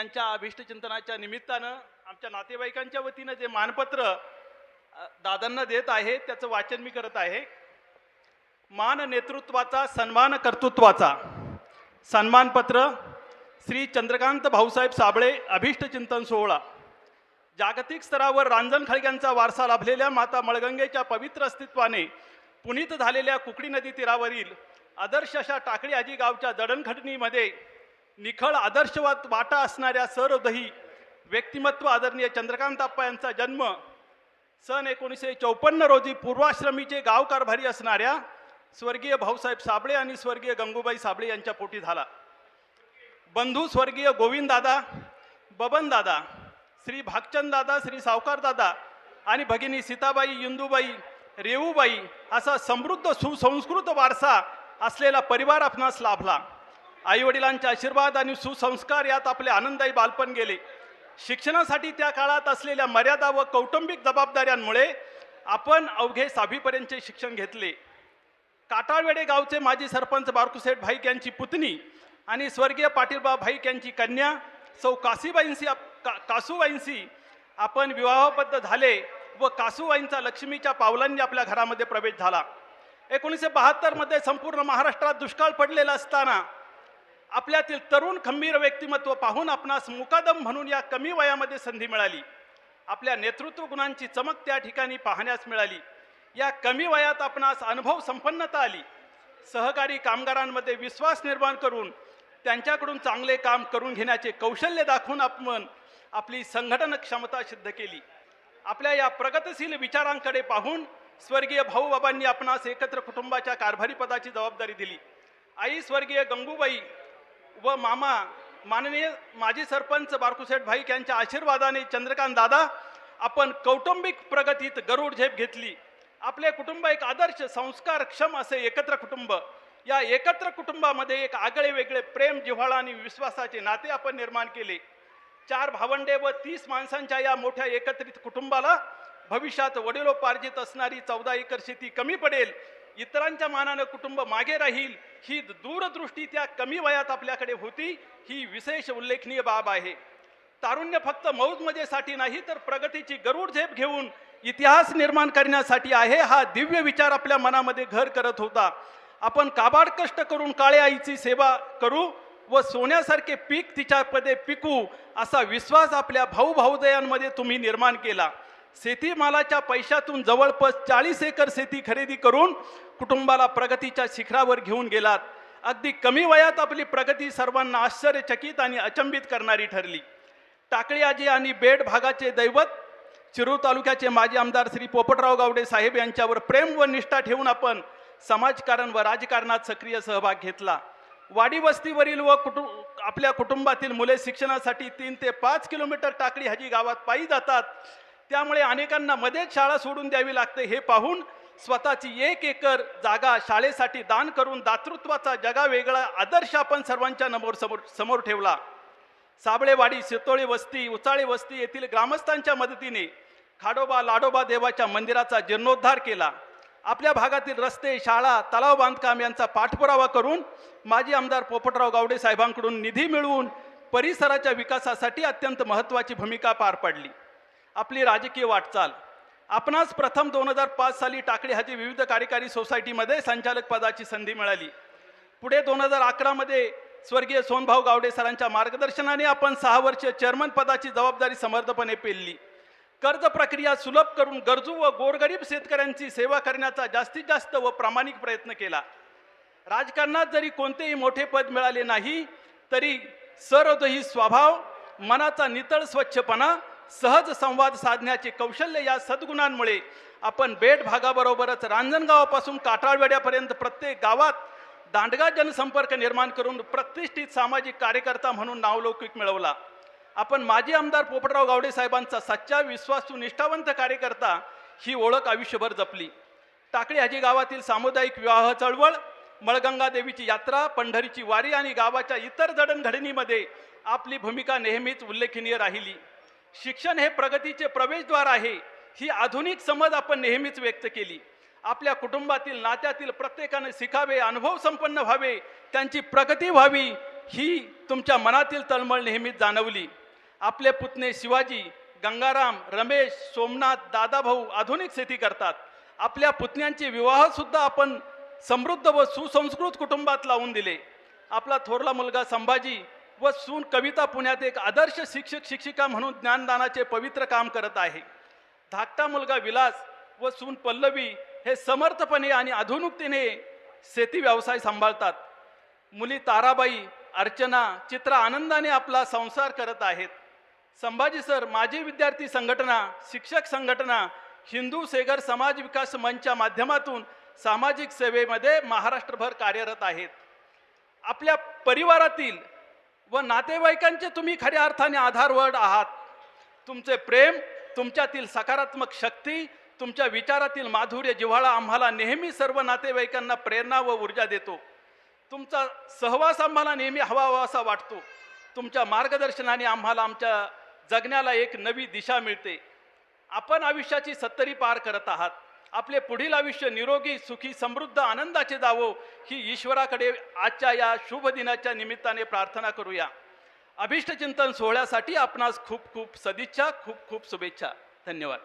यांच्या अभिष्टचिंतनाच्या निमित्तानं आमच्या नातेवाईकांच्या वतीनं जे मानपत्र दादांना देत आहे त्याचं वाचन मी करत आहे. मान नेतृत्वाचा सन्मान कर्तृत्वाचा. सन्मानपत्र श्री चंद्रकांत भाऊसाहेब साबळे अभिष्टचिंतन सोहळा. जागतिक स्तरावर रांजण खळग्यांचा वारसा लाभलेल्या माता मळगंगेच्या पवित्र अस्तित्वाने पुनीत झालेल्या कुकडी नदी तीरावरील आदर्श अशा टाकळी आजी गावच्या जडणघडणीमध्ये निखळ आदर्शवाद वाटा असणाऱ्या सरदही व्यक्तिमत्व आदरणीय चंद्रकांत आप्पा यांचा जन्म सन एकोणीसशे चौपन्न रोजी पूर्वाश्रमीचे गाव कारभारी असणाऱ्या स्वर्गीय भाऊसाहेब साबळे आणि स्वर्गीय गंगूबाई साबळे यांच्या पोटी झाला. बंधू स्वर्गीय गोविंददादा बबनदादा श्री भागचंददादा श्री सावकारदादा आणि भगिनी सीताबाई इंदूबाई रेऊबाई असा समृद्ध सुसंस्कृत वारसा असलेला परिवार आपणास लाभला. आईवडिलांचे आशीर्वाद आणि सुसंस्कार यात आपले आनंददायी बालपण गेले. शिक्षणासाठी त्या काळात असलेल्या मर्यादा व कौटुंबिक जबाबदाऱ्यांमुळे आपण अवघे सहावीपर्यंतचे शिक्षण घेतले. काटाळवेडे गावचे माजी सरपंच बारकुसेठ भाईक यांची पुतणी आणि स्वर्गीय पाटीलबा भाईक यांची कन्या सौ काशीबाईंशी का कासूबाईंशी आपण विवाहबद्ध झाले व कासूबाईंचा लक्ष्मीच्या पावलांनी आपल्या घरामध्ये प्रवेश झाला. एकोणीसशे बहात्तरमध्ये संपूर्ण महाराष्ट्रात दुष्काळ पडलेला असताना आपल्यातील तरुण खंबीर व्यक्तिमत्व पाहून आपणास मुकादम म्हणून या कमी वयामध्ये संधी मिळाली. आपल्या नेतृत्व गुणांची चमक त्या ठिकाणी पाहण्यास मिळाली. या कमी वयात आपणास अनुभव संपन्नता आली. सहकारी कामगारांमध्ये विश्वास निर्माण करून त्यांच्याकडून चांगले काम करून घेण्याचे कौशल्य दाखवून आपण आपली संघटन क्षमता सिद्ध केली. आपल्या या प्रगतशील विचारांकडे पाहून स्वर्गीय भाऊबाबांनी आपणास एकत्र कुटुंबाच्या कारभारी पदाची जबाबदारी दिली. आई स्वर्गीय गंगूबाई व मामा माननीय माजी सरपंच बारकुसेठ भाईक यांच्या आशीर्वादाने चंद्रकांत दादा आपण कौटुंबिक प्रगतीत गरुड झेप घेतली. आपले कुटुंब एक आदर्श संस्कारक्षम असे एकत्र कुटुंब. या एकत्र कुटुंबामध्ये एक आगळे वेगळे प्रेम जिव्हाळा आणि विश्वासाचे नाते आपण निर्माण केले. चार भावंडे व तीस माणसांच्या या मोठ्या एकत्रित कुटुंबाला भविष्यात वडिलोपार्जित असणारी चौदा एकर शेती कमी पडेल. इतरांच्या मानानं कुटुंब मागे राहील. ही दूरदृष्टी त्या कमी वयात आपल्याकडे होती ही विशेष उल्लेखनीय बाब आहे. तारुण्य फक्त मौज मजेसाठी नाही तर प्रगतीची गरुड झेप घेऊन इतिहास निर्माण करण्यासाठी आहे हा दिव्य विचार आपल्या मनामध्ये घर करत होता. आपण काबाड कष्ट करून काळ्या आईची सेवा करू व सोन्यासारखे पीक तिच्यामध्ये पिकू असा विश्वास आपल्या भाऊ भाऊदयांमध्ये तुम्ही निर्माण केला. शेतीमालाच्या पैशातून जवळपास चाळीस एकर शेती खरेदी करून कुटुंबाला प्रगतीच्या शिखरावर घेऊन गेलात. अगदी कमी वयात आपली प्रगती सर्वांना आश्चर्यचकित आणि अचंबित करणारी ठरली. टाकळी आजी आणि बेड भागाचे दैवत शिरूर तालुक्याचे माजी आमदार श्री पोपटराव गावडे साहेब यांच्यावर प्रेम व निष्ठा ठेवून आपण समाजकारण व राजकारणात सक्रिय सहभाग घेतला. वाडी वस्तीवरील व कुटुं आपल्या कुटुंबातील मुले शिक्षणासाठी तीन ते पाच किलोमीटर टाकळी हजी गावात पायी जातात. त्यामुळे अनेकांना मध्येच शाळा सोडून द्यावी लागते. हे पाहून स्वतःची एक एकर जागा शाळेसाठी दान करून दातृत्वाचा जगा वेगळा आदर्श आपण सर्वांच्या नमोर समोर समोर ठेवला. साबळेवाडी सितोळे वस्ती उचाळे वस्ती येथील ग्रामस्थांच्या मदतीने खाडोबा लाडोबा देवाच्या मंदिराचा जीर्णोद्धार केला. आपल्या भागातील रस्ते शाळा तलाव बांधकाम यांचा पाठपुरावा करून माजी आमदार पोपटराव गावडे साहेबांकडून निधी मिळवून परिसराच्या विकासासाठी अत्यंत महत्त्वाची भूमिका पार पाडली. आपली राजकीय वाटचाल. आपणास प्रथम दोन हजार पाच साली टाकळी हाती विविध कार्यकारी सोसायटीमध्ये संचालक पदाची संधी मिळाली. पुढे दोन हजार अकरामध्ये स्वर्गीय सोनभाऊ गावडे सरांच्या मार्गदर्शनाने आपण सहा वर्ष चेअरमन पदाची जबाबदारी समर्थपणे पेलली. कर्ज प्रक्रिया सुलभ करून गरजू व गोरगरीब शेतकऱ्यांची सेवा करण्याचा जास्तीत जास्त व प्रामाणिक प्रयत्न केला. राजकारणात जरी कोणतेही मोठे पद मिळाले नाही तरी सरदही स्वभाव मनाचा नितळ स्वच्छपणा सहज संवाद साधण्याचे कौशल्य या सद्गुणांमुळे आपण बेट भागाबरोबरच रांजणगावापासून काटाळवेड्यापर्यंत प्रत्येक गावात दांडगा जनसंपर्क निर्माण करून प्रतिष्ठित सामाजिक कार्यकर्ता म्हणून नावलौकिक मिळवला. आपण माजी आमदार पोपटराव गावडे साहेबांचा सच्चा विश्वासू निष्ठावंत कार्यकर्ता ही ओळख आयुष्यभर जपली. टाकळी हाजी गावातील सामुदायिक विवाह चळवळ मळगंगा देवीची यात्रा पंढरीची वारी आणि गावाच्या इतर जडणघडणीमध्ये आपली भूमिका नेहमीच उल्लेखनीय राहिली. शिक्षण हे प्रगतीचे प्रवेशद्वार आहे. ही आधुनिक समज आपण नेहमीच व्यक्त केली. आपल्या कुटुंबातील नात्यातील प्रत्येकाने शिकावे अनुभव संपन्न व्हावे त्यांची प्रगती व्हावी ही तुमच्या मनातील तळमळ नेहमीच जाणवली. आपले पुतणे शिवाजी गंगाराम रमेश सोमनाथ दादाभाऊ आधुनिक शेती करतात. आपल्या पुतण्यांचे विवाहसुद्धा आपण समृद्ध व सुसंस्कृत कुटुंबात लावून दिले. आपला थोरला मुलगा संभाजी व सून कविता पुण्यात एक आदर्श शिक्षक शिक्षिका म्हणून ज्ञानदानाचे पवित्र काम करत आहे. धाकटा मुलगा विलास व सून पल्लवी हे समर्थपणे आणि आधुनिकतेने शेती व्यवसाय सांभाळतात. मुली ताराबाई अर्चना चित्रा आनंदाने आपला संसार करत आहेत. संभाजी सर माजी विद्यार्थी संघटना शिक्षक संघटना हिंदू सेगर समाज विकास मंचच्या माध्यमातून सामाजिक सेवेमध्ये महाराष्ट्रभर कार्यरत आहेत. आपल्या परिवारातील व नातेवाईकांचे तुम्ही खऱ्या अर्थाने आधारवड आहात. तुमचे प्रेम तुमच्यातील सकारात्मक शक्ती तुमच्या विचारातील माधुर्य जिव्हाळा आम्हाला नेहमी सर्व नातेवाईकांना प्रेरणा व ऊर्जा देतो. तुमचा सहवास आम्हाला नेहमी हवा असा वाटतो. तुमच्या मार्गदर्शनाने आम्हाला आमच्या जगण्याला एक नवी दिशा मिळते. आपण आयुष्याची सत्तरी पार करत आहात. आपले पुढील आयुष्य निरोगी सुखी समृद्ध आनंदाचे जावो ही ईश्वराकडे आजच्या या शुभ दिनाच्या निमित्ताने प्रार्थना करूया. अभिष्टचिंतन सोहळ्यासाठी आपणास खूप खूप सदिच्छा खूप खूप शुभेच्छा. धन्यवाद.